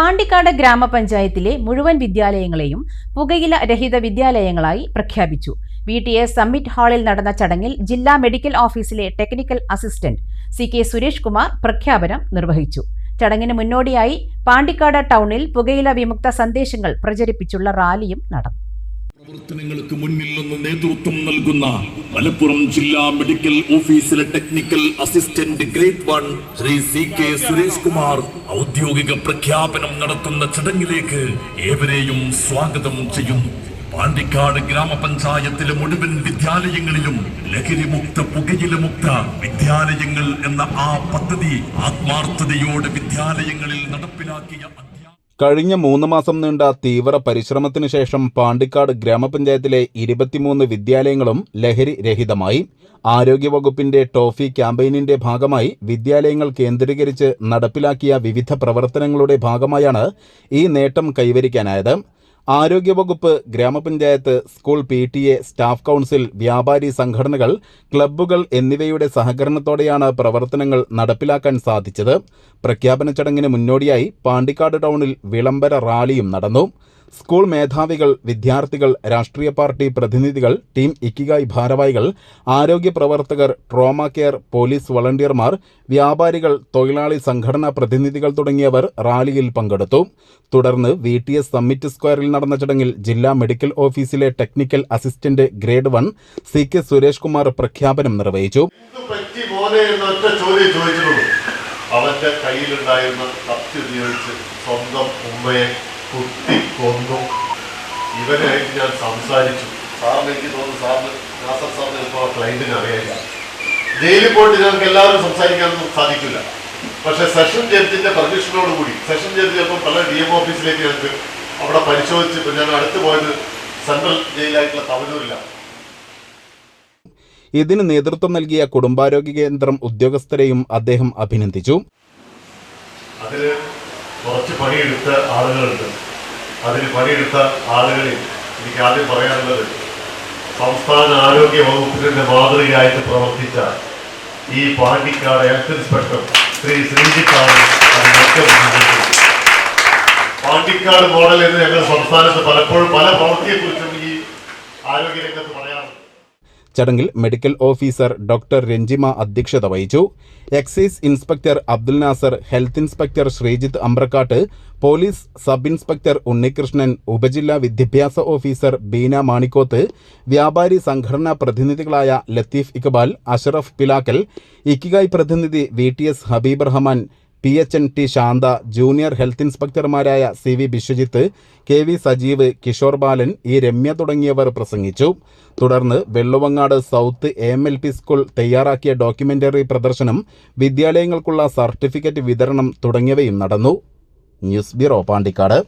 പാണ്ടിക്കാട് ഗ്രാമപഞ്ചായത്തിലെ മുഴുവൻ വിദ്യാലയങ്ങളെയും പുകയില രഹിത വിദ്യാലയങ്ങളായി പ്രഖ്യാപിച്ചു. വി ടി എ സമ്മിറ്റ് ഹാളിൽ നടന്ന ചടങ്ങിൽ ജില്ലാ മെഡിക്കൽ ഓഫീസിലെ technical assistant C K Suresh Kumar പ്രഖ്യാപനം നിർവഹിച്ചു. ചടങ്ങിന് മുന്നോടിയായി പാണ്ടിക്കാട് ടൗണിൽ പുകയില വിമുക്ത സന്ദേശങ്ങൾ പ്രചരിപ്പിച്ചുള്ള റാലിയും നടന്നു. പ്രവർത്തനങ്ങൾക്ക് മുന്നിൽ നിന്ന് നേതൃത്വം നൽകുന്ന മലപ്പുറം ജില്ലാ മെഡിക്കൽ ഓഫീസിലെ technical assistant grade one Shri C K Suresh Kumar ഔദ്യോഗിക പ്രഖ്യാപനം നടത്തുന്ന ചടങ്ങിലേക്ക് ഏവരെയും സ്വാഗതം ചെയ്യുന്നു. പാണ്ടിക്കാട് ഗ്രാമപഞ്ചായത്തിലെ മുഴുവൻ വിദ്യാലയങ്ങളിലും ലഹരിമുക്ത പുകയിലമുക്ത വിദ്യാലയങ്ങൾ എന്ന ആ പദ്ധതി ആത്മാർത്ഥതയോടെ വിദ്യാലയങ്ങളിൽ നടപ്പിലാക്കിയ കഴിഞ്ഞ മൂന്ന് മാസം നീണ്ട തീവ്ര പരിശ്രമത്തിനു ശേഷം പാണ്ടിക്കാട് ഗ്രാമപഞ്ചായത്തിലെ ഇരുപത്തിമൂന്ന് വിദ്യാലയങ്ങളും ലഹരി രഹിതമായി. ആരോഗ്യവകുപ്പിന്റെ ടോഫി ക്യാമ്പയിനിന്റെ ഭാഗമായി വിദ്യാലയങ്ങൾ കേന്ദ്രീകരിച്ച് നടപ്പിലാക്കിയ വിവിധ പ്രവർത്തനങ്ങളുടെ ഭാഗമായാണ് ഈ നേട്ടം കൈവരിക്കാനായത്. ആരോഗ്യവകുപ്പ് ഗ്രാമപഞ്ചായത്ത് school P T A staff council വ്യാപാരി സംഘടനകൾ ക്ലബ്ബുകൾ എന്നിവയുടെ സഹകരണത്തോടെയാണ് പ്രവർത്തനങ്ങൾ നടപ്പിലാക്കാൻ സാധിച്ചത്. പ്രഖ്യാപന ചടങ്ങിന് മുന്നോടിയായി പാണ്ടിക്കാട് ടൗണിൽ വിളംബര റാലിയും നടന്നു. സ്കൂൾ മേധാവികൾ വിദ്യാർത്ഥികൾ രാഷ്ട്രീയ പാർട്ടി പ്രതിനിധികൾ ടീം ഇക്കിഗായ് ഭാരവാഹികൾ ആരോഗ്യ പ്രവർത്തകർ ട്രോമ കെയർ പോലീസ് വളണ്ടിയർമാർ വ്യാപാരികൾ തൊഴിലാളി സംഘടനാ പ്രതിനിധികൾ തുടങ്ങിയവർ റാലിയിൽ പങ്കെടുത്തു. തുടർന്ന് വി ടി എസ് സമ്മിറ്റ് സ്ക്വയറിൽ നടന്ന ചടങ്ങിൽ ജില്ലാ മെഡിക്കൽ ഓഫീസിലെ technical assistant grade one C K Suresh Kumar പ്രഖ്യാപനം നിർവഹിച്ചു. അവന്റെ കയ്യിലുണ്ടായിരുന്ന കത്തി ഉപയോഗിച്ച് സ്വന്തം ഉമ്മയെ കുത്തി കൊന്നു ഇവരായിട്ട് ഞാൻ സംസാരിച്ചു. സാറിന് എനിക്ക് തോന്നുന്നു സാറിന് നാസർ സാറിന് ഇപ്പോൾ ക്ലൈന്റിന് അറിയില്ല ജയിലിൽ പോയിട്ട് ഞങ്ങൾക്ക് എല്ലാവരും സംസാരിക്കാനൊന്നും സാധിക്കില്ല. പക്ഷെ സെഷൻ ജഡ്ജിന്റെ പെർമിഷനോട് കൂടി സെഷൻ ജഡ്ജി ചിലപ്പോൾ പല ഡി എം ഓഫീസിലേക്ക് ഞങ്ങൾക്ക് അവിടെ പരിശോധിച്ച് ഇപ്പം ഞാൻ അടുത്ത് പോയത് സെൻട്രൽ ജയിലായിട്ടുള്ള തവനൂരിലാണ്. ഇതിന് നേതൃത്വം നൽകിയ കുടുംബാരോഗ്യ കേന്ദ്രം ഉദ്യോഗസ്ഥരെയും അദ്ദേഹം അഭിനന്ദിച്ചു. അതിന് കുറച്ച് പണിയെടുത്ത ആളുകളുണ്ട്. അതിന് പണിയെടുത്ത ആളുകളിൽ എനിക്ക് ആദ്യം പറയാനുള്ളത് സംസ്ഥാന ആരോഗ്യ വകുപ്പിന്റെ മാതൃകയായിട്ട് പ്രവർത്തിച്ച ഈ പാണ്ടിക്കാട് ഹെൽത്ത് ഇൻസ്പെക്ടർ ശ്രീ ശ്രീജിത്താണ് പാണ്ടിക്കാട് മോഡൽ എന്ന് ഞങ്ങൾ സംസ്ഥാനത്ത് പലപ്പോഴും പല പ്രവൃത്തിയെക്കുറിച്ചും ഈ ആരോഗ്യരംഗത്ത് പറയാറുണ്ട്. ചടങ്ങിൽ മെഡിക്കൽ ഓഫീസർ ഡോക്ടർ രഞ്ജിമ അധ്യക്ഷത വഹിച്ചു. Excise inspector Abdul Nasar health inspector Sreejith Ambrakkat police sub inspector Unnikrishnan ഉപജില്ലാ വിദ്യാഭ്യാസ ഓഫീസർ ബീന മാണിക്കോത്ത് വ്യാപാരി സംഘടനാ പ്രതിനിധികളായ ലത്തീഫ് ഇക്ബാൽ അഷറഫ് പിലാക്കൽ ഇക്കിഗായ് പ്രതിനിധി V T S Habeeb Rahman P H N T Shantha junior health ഇൻസ്പെക്ടർമാരായ C V Biswajith K V Sajeev Kishore Balan E Ramya തുടങ്ങിയവർ പ്രസംഗിച്ചു. തുടർന്ന് Velluvangad south A M L P school തയ്യാറാക്കിയ documentary പ്രദർശനം വിദ്യാലയങ്ങൾക്കുള്ള certificate വിതരണം തുടങ്ങിയവയും നടന്നു. News bureau Pandikkad.